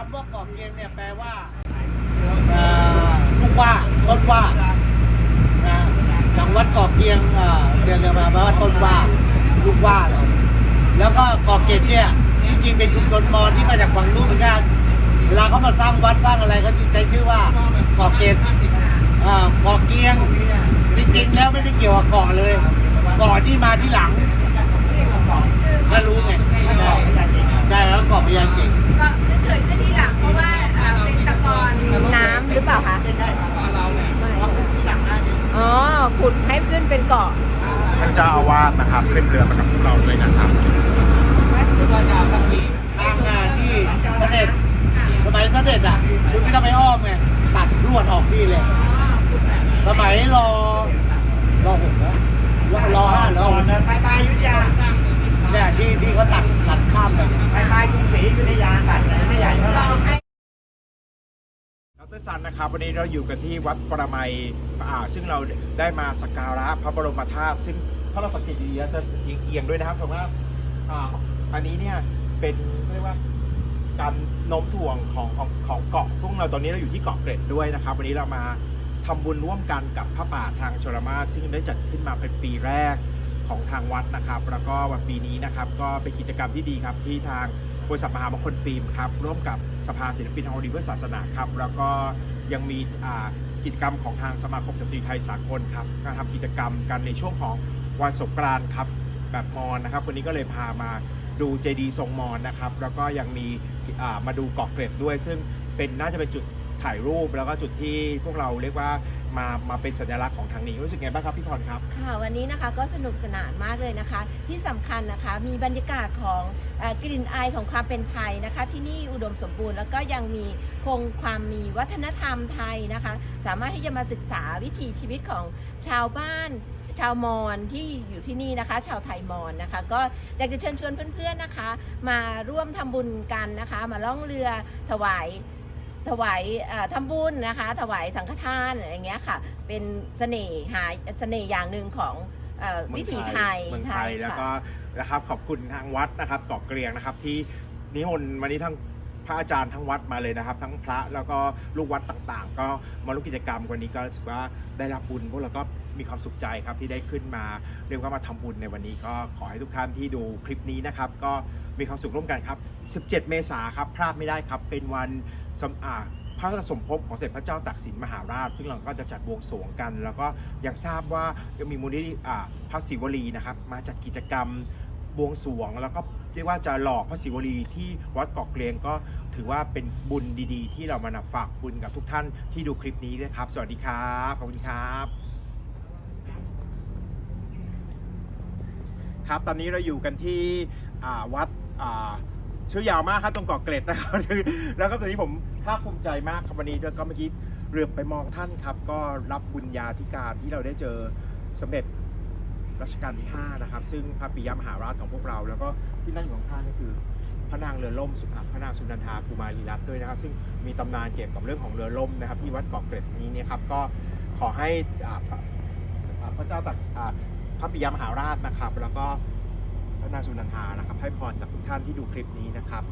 คำว่าเกาะเกียงเนี่ยแปลว่าลูกว่าต้นว่านะอย่างวัดเกาะเกียงเรียนเรียกมาว่าต้นว่าลูกว่าเราแล้วก็เกาะเกียงเนี่ยจริงๆเป็นชุมชนมอญที่มาจากฝั่งนู้นเหมือนกันเวลาเขามาสร้างวัดสร้างอะไรเขาใช้ชื่อว่าเกาะเกียงเอ่อเกาะเกียงจริงๆแล้วไม่ได้เกี่ยวกับเกาะเลยเกาะที่มาที่หลังก็รู้ไง ใช่แล้วเกาะพญาเก่งก็เกิดขึ้นที่หลังเพราะว่าอ่าเป็นตะกอนน้ำหรือเปล่าคะอ๋อขุดให้ขึ้นเป็นเกาะท่านเจ้าอาวาสนะครับขึ้นเรือมากับพวกเราด้วยนะครับทางงานที่เสด็จสมัยเสด็จอะคุณไม่ต้องไปอ้อมไงตัดรวดออกนี่เลย สมัยรอรอหกนะอรอห้ารอหก ไปไปยุทธยา เนี่ยที่ที่เขาตัดตัดข้ามไป ไปไปกรุงศรียุทธยาตัดไม่ใหญ่เท่าไหร่ ดรซันนะครับวันนี้เราอยู่กันที่วัดปรมัยอ่าซึ่งเราได้มาสักการะพระบรมธาตุซึ่งถ้าเราสังเกตดีๆจะเอียงๆด้วยนะครับเพราะว่าอ่าอันนี้เนี่ยเป็นเรียกว่าการโน้มถ่วงของของของเกาะซึ่งเราตอนนี้เราอยู่ที่เกาะเกร็ดด้วยนะครับ วันนี้เรามาทำบุญร่วมกันกับพระป่าทางชลมาศซึ่งได้จัดขึ้นมาเป็นปีแรก ของทางวัดนะครับ แล้วก็วันปีนี้นะครับก็เป็นกิจกรรมที่ดีครับที่ทางบริษัทมหามงคลฟิล์มครับร่วมกับสภาศิลปินทางฮอลลีวูดศาสนาครับ แล้วก็ยังมีกิจกรรมของทางสมาคมสตรีไทยสากลครับการทำกิจกรรมกันในช่วงของวันสงกรานต์ครับแบบมอญนะครับวันนี้ก็เลยพามาดูเจดีย์ทรงมอญนะครับ แล้วก็ยังมีมาดูเกาะเกร็ดด้วย ซึ่งเป็นน่าจะเป็นจุด ถ่ายรูปแล้วก็จุดที่พวกเราเรียกว่ามามาเป็นสัญลักษณ์ของทางนี้รู้สึกไงบ้างครับพี่พรครับ ค่ะวันนี้นะคะก็สนุกสนานมากเลยนะคะ ที่สำคัญนะคะมีบรรยากาศของอกลิ่นอายของความเป็นไทยนะคะ ที่นี่อุดมสมบูรณ์แล้วก็ยังมีคงความมีวัฒนธรรมไทยนะคะ สามารถที่จะมาศึกษาวิถีชีวิตของชาวบ้านชาวมอญที่อยู่ที่นี่นะคะ ชาวไทยมอญนะคะ ก็อยากจะเชิญชวนเพื่อนๆนะคะ มาร่วมทำบุญกันนะคะ มาล่องเรือถวาย ถวายเอ่อทำบุญนะคะ ถวายสังฆทานอะไรอย่างเงี้ยค่ะ เป็นเสน่ห์หาเสน่ห์อย่างหนึ่งของเอ่อวิถีไทยเมืองไทใช่ยแล้วค่ะก็นะครับขอบคุณทางวัดนะครับเกาะเกรียงนะครับที่นิมนต์วันนี้ทั้ง พระอาจารย์ทั้งวัดมาเลยนะครับ ทั้งพระแล้วก็ลูกวัดต่างๆ ก็มาร่วมกิจกรรมวันนี้ก็รู้สึกว่าได้รับบุญพวกเราก็มีความสุขใจครับที่ได้ขึ้นมา เรียกว่ามาทำบุญในวันนี้ก็ขอให้ทุกท่านที่ดูคลิปนี้นะครับ ก็มีความสุขร่วมกันครับ 17 เมษายนครับพลาดไม่ได้ครับเป็นวันสำอาพระราชสมภพของเสด็จพระเจ้าตากสินมหาราช ซึ่งเราก็จะจัดวงสวงกัน แล้วก็ยังทราบว่ายังมีมูลนิธิอาพระศิวลีนะครับ มาจัดกิจกรรม บวงสรวง แล้วก็เรียกว่าจะหล่อพระศิวลีที่วัดเกาะเกรียงก็ถือว่าเป็นบุญดีๆ ที่เรามานำฝากบุญกับทุกท่านที่ดูคลิปนี้นะครับ สวัสดีครับขอบคุณครับครับตอนนี้เราอยู่กันที่วัดชื่อยาวมากครับตรงเกาะเกร็ดนะครับแล้วก็ตอนนี้ผมภาคภูมิใจมากครับวันนี้ก็เมื่อกี้เรือไปมองท่านครับ ก็รับบุญญาธิการที่เราได้เจอสมเด็จ รัชกาลที่ 5 นะครับ ซึ่งพระปิยมหาราชของพวกเรา แล้วก็ที่นั่งอยู่ข้านก็คือพระนางเรือล่มสุพระนางสุนันทากุมารีรัตน์ด้วยนะครับ ซึ่งมีตำนานเกี่ยวกับเรื่องของเรือล่มนะครับ ที่วัดเกาะเกร็ดนี้เนี่ยครับก็ขอให้พระเจ้าตัดพระปิยมหาราชนะครับ แล้วก็พระนางสุนันทานะครับ ให้พรกับทุกท่านที่ดูคลิปนี้นะครับ